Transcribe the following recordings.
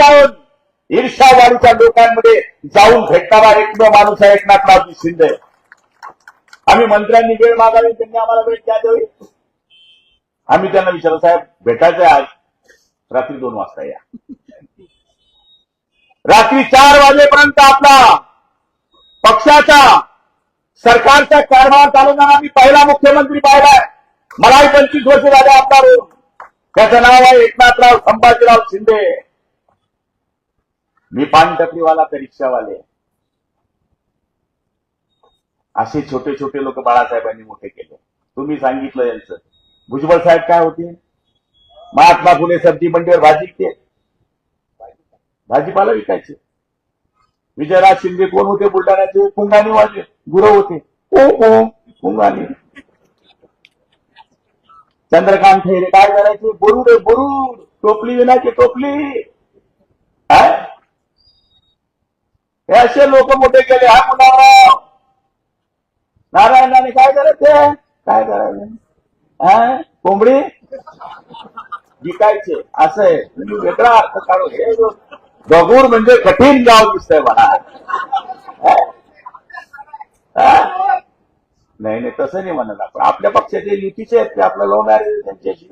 जाऊन ईर्षावाडीच्या लोकांमध्ये जाऊन भेटणारा एकमेव माणूस आहे एकनाथरावजी शिंदे. आम्ही मंत्र्यांनी वेळ मागावी त्यांनी आम्हाला वेळ द्या द्यावी आम्ही त्यांना विचारलं साहेब भेटायचं आज. रात्री दोन वाजता या. रात्री चार वाजेपर्यंत आपला पक्षाचा सरकारचा कारभार चालवणारा आम्ही पहिला मुख्यमंत्री पाहिलाय मलाही पंचवीस वर्ष झाले आमदार त्याचं नाव आहे एकनाथराव संभाजीराव शिंदे. मी पान टपरीवाला का रिक्षावाले असे छोटे छोटे लोक बाळासाहेबांनी मोठे केले. तुम्ही सांगितलं यांचं. भुजबळ साहेब काय होते? महात्मा फुले सब्जी मंडीवर भाजी ते भाजीपाला विकायचे. विजयराज शिंदे कोण होते? बुलढाण्याचे पुंगानी वाजे गुरु होते. ओ ओ पुंगानी चंद्रकांत खैरे काय करायचे? बरुड बरुड. टोपली विनाची टोपली. काय? हे असे लोक मोठे केले. हा मुलाराव नारायणाने काय करायचे काय करायचे? हा? कोंबडी? विकायचे. असं आहे. तुम्ही वेगळा अर्थ काढू हे गगूर म्हणजे कठीण गाव दिसतंय मला. नाही नाही तसं नाही म्हणत आपण. आपल्या पक्षाचे युतीचे आहेत ते आपलं लव्ह मॅरेज त्यांच्याशी.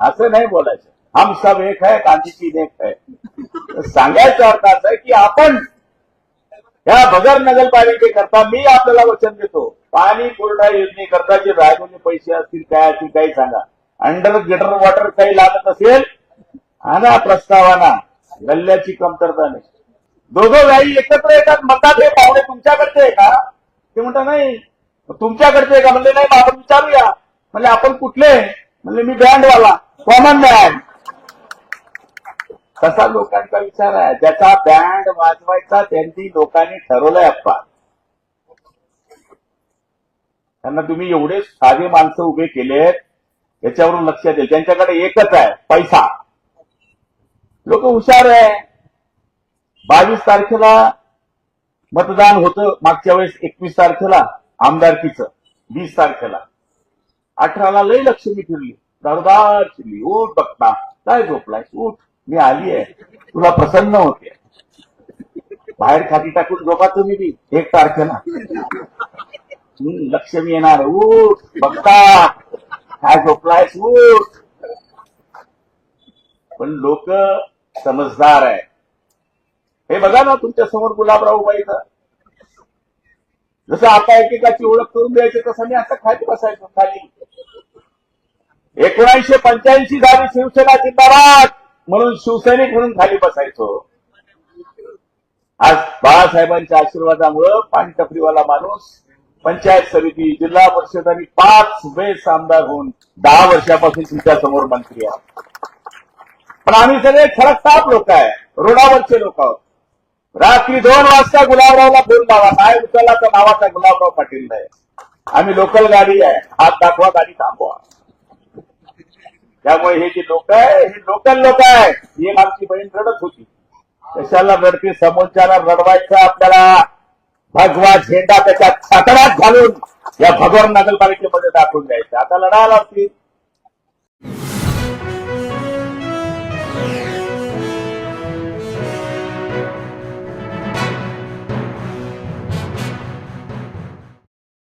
असं नाही बोलायचं. हम सब एक है गांधीजी एक है. सांगायचा अर्थ असा आहे की आपण या भगर नगरपालिकेकरता मी आपल्याला वचन देतो. पाणी पुरवठा योजनेकरता जे रायगोने पैसे असतील काय असतील काही सांगा. अंडर गेटर वॉटर काही लागत असेल आणा प्रस्तावाना. गल्ल्याची कमतरता नाही. दोघं गाई एकत्र येतात म्हणतात हे पाहुणे तुमच्याकडचे आहे का? ते म्हणतात नाही तुमच्याकडचे आहे का? म्हणले नाही मग आपण विचारूया. म्हणजे आपण कुठले? म्हणजे मी बँडवाला कॉमन बँड तसा लोकांचा विचार आहे? ज्याचा बँड वाजवायचा त्यांनी लोकांनी ठरवलंय अप्पा त्यांना तुम्ही एवढे साधे माणसं उभे केलेत याच्यावरून लक्ष द्या. त्यांच्याकडे एकच आहे पैसा. लोक हुशार आहे. बावीस तारखेला मतदान होतं मागच्या वेळेस एकवीस तारखेला आमदारकीचं वीस तारखेला. अठराला लय लक्ष्मी फिरली. दरदार फिरली. उठ बघता काय झोपलाय उठ. मी आली आहे. तुला प्रसन्न होते. बाहेर खाती टाकून झोपा तुम्ही बी. एक तारखेला लक्ष्मी येणार. उठ बघता. काय झोपलाय उठ. पण लोक समजदार आहे. हे बघा ना तुमच्यासमोर गुलाबराव उभाईचा जसं आता एकेकाची ओळख करून द्यायची तसं मी असं खाली बसायचो खाली. एकोणीसशे पंच्याऐंशी झाली शिवसेना जिंदाबाद. म्हणून शिवसैनिक म्हणून खाली बसायचो. आज बाळासाहेबांच्या आशीर्वादामुळं पाणटपरीवाला माणूस पंचायत समिती जिल्हा परिषद आणि पाच वेळेस आमदार होऊन दहा वर्षापासून तुमच्यासमोर मंत्री आहोत. पण आम्ही सगळे खडकताप लोक आहे रोडावरचे लोक आहोत. रात्री दोन वाजता गुलाबरावला फोन लावा. काय उचलला तर नावाचा गुलाबराव पाटील नाही. आम्ही लोकल गाडी आहे. हात दाखवा गाडी थांबवा. त्यामुळे हे जे लोक आहे हे लोकल लोक आहे. ही आमची बहीण रडत होती. कशाला रडते? समोरच्याला रडवायचं आपल्याला. भगवा झेंडा त्याच्या छातडात घालून या भगवान नगरपालिकेमध्ये दाखवून द्यायचं. आता लढायला लागतील.